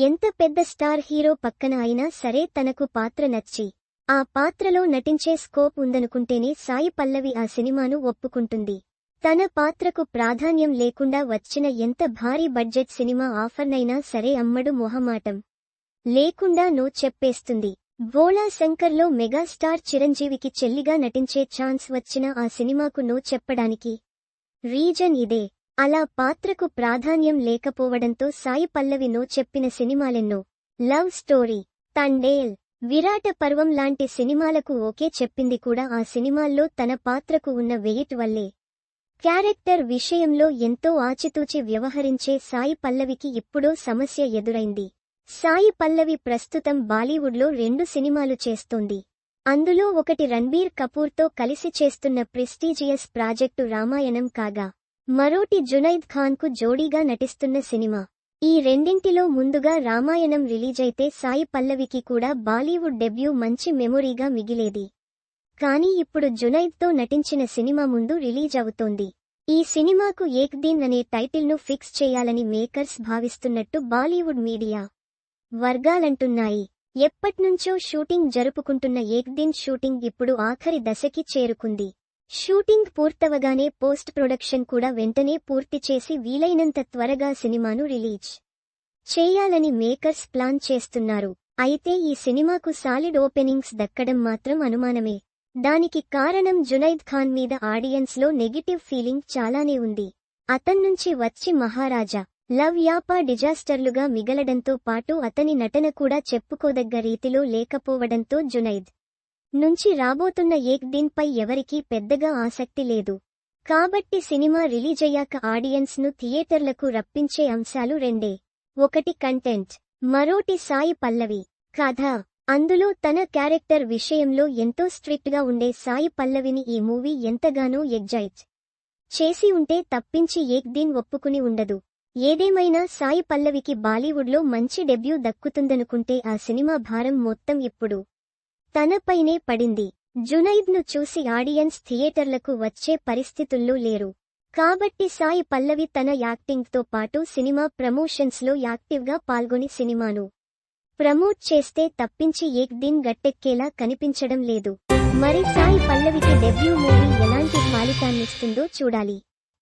ఎంత పెద్ద star hero పక్కన అయినా సరే తనకు పాత్ర నచ్చి ఆ పాత్రలో నటించే స్కోప్ ఉందనుకుంటేనే సాయి పల్లవి ఆ సినిమాను ఒప్పుకుంటుంది. తన పాత్రకు ప్రాధాన్యం లేకుండా వచ్చిన ఎంత భారీ బడ్జెట్ సినిమా ఆఫర్నైనా సరే అమ్మడు మొహమాటం. లేకుండా నో చెప్పేస్తుంది. భోళా శంకర్లో మెగాస్టార్ చిరంజీవికి చెల్లిగా నటించే ఛాన్స్ వచ్చిన ఆ సినిమాకు నో చెప్పడానికి రీజన్ ఇదే. అలా పాత్రకు ప్రాధాన్యం లేకపోవడంతో సాయి పల్లవినో చెప్పిన సినిమాలెన్నో. లవ్ స్టోరీ తండేల్ విరాట పర్వం లాంటి సినిమాలకు ఓకే చెప్పింది కూడా ఆ సినిమాల్లో తన పాత్రకు ఉన్న వెయిట్ వల్లే. క్యారెక్టర్ విషయంలో ఎంతో ఆచితూచి వ్యవహరించే సాయి పల్లవికి ఇప్పుడో సమస్య ఎదురైంది. సాయి పల్లవి ప్రస్తుతం బాలీవుడ్లో రెండు సినిమాలు చేస్తోంది. అందులో ఒకటి రణ్బీర్ కపూర్తో కలిసి చేస్తున్న ప్రెస్టీజియస్ ప్రాజెక్టు రామాయణం కాగా. మరోటి జునైద్ ఖాన్కు జోడీగా నటిస్తున్న సినిమా. ఈ రెండింటిలో ముందుగా రామాయణం రిలీజైతే సాయి పల్లవికి కూడా బాలీవుడ్ డెబ్యూ మంచి మెమొరీగా మిగిలేది. కానీ ఇప్పుడు జునైద్తో నటించిన సినిమా ముందు రిలీజ్ అవుతోంది ఈ సినిమాకు ఏక్ దీన్ అనే టైటిల్ను ఫిక్స్ చేయాలని మేకర్స్ భావిస్తున్నట్టు బాలీవుడ్ మీడియా వర్గాలంటున్నాయి. ఎప్పట్నుంచో షూటింగ్ జరుపుకుంటున్న ఏక్దిన్ షూటింగ్ ఇప్పుడు ఆఖరి దశకి చేరుకుంది. షూటింగ్ పూర్తవగానే పోస్ట్ ప్రొడక్షన్ కూడా వెంటనే పూర్తి చేసి వీలైనంత త్వరగా సినిమాను రిలీజ్ చేయాలని మేకర్స్ ప్లాన్ చేస్తున్నారు. అయితే ఈ సినిమాకు సాలిడ్ ఓపెనింగ్స్ దక్కడం మాత్రం అనుమానమే. దానికి కారణం జునైద్ ఖాన్ మీద ఆడియన్స్లో నెగిటివ్ ఫీలింగ్ చాలానే ఉంది. అతన్నుంచి వచ్చి మహారాజా లవ్ యాపా డిజాస్టర్లుగా మిగలడంతో పాటు అతని నటన కూడా చెప్పుకోదగ్గ రీతిలో లేకపోవడంతో జునైద్ నుంచి రాబోతున్న ఏక్ దిన్ పై ఎవరికీ పెద్దగా ఆసక్తి లేదు. కాబట్టి సినిమా రిలీజయ్యాక ఆడియన్స్ను థియేటర్లకు రప్పించే అంశాలు రెండే. ఒకటి కంటెంట్ మరోటి సాయి పల్లవి. కథ అందులో తన క్యారెక్టర్ విషయంలో ఎంతో స్ట్రిక్ట్గా ఉండే సాయి పల్లవిని ఈ మూవీ ఎంతగానో ఎగ్జైట్ చేసి ఉంటే తప్పించి ఏక్ దిన్ ఒప్పుకుని ఉండదు. ఏదేమైనా సాయి పల్లవికి బాలీవుడ్లో మంచి డెబ్యూ దక్కుతుందనుకుంటే ఆ సినిమా భారం మొత్తం ఇప్పుడు తనపైనే పడింది. జునైద్ను చూసి ఆడియన్స్ థియేటర్లకు వచ్చే పరిస్థితుల్లో లేరు. కాబట్టి సాయి పల్లవి తన యాక్టింగ్తో పాటు సినిమా ప్రమోషన్స్లో యాక్టివ్గా పాల్గొని సినిమాను ప్రమోట్ చేస్తే తప్పించి ఏక్ దిన్ గట్టెక్కేలా కనిపించడం లేదు. మరి సాయి పల్లవికి డెబ్యూ మూవీ ఎలాంటి ఫలితాన్నిస్తుందో చూడాలి.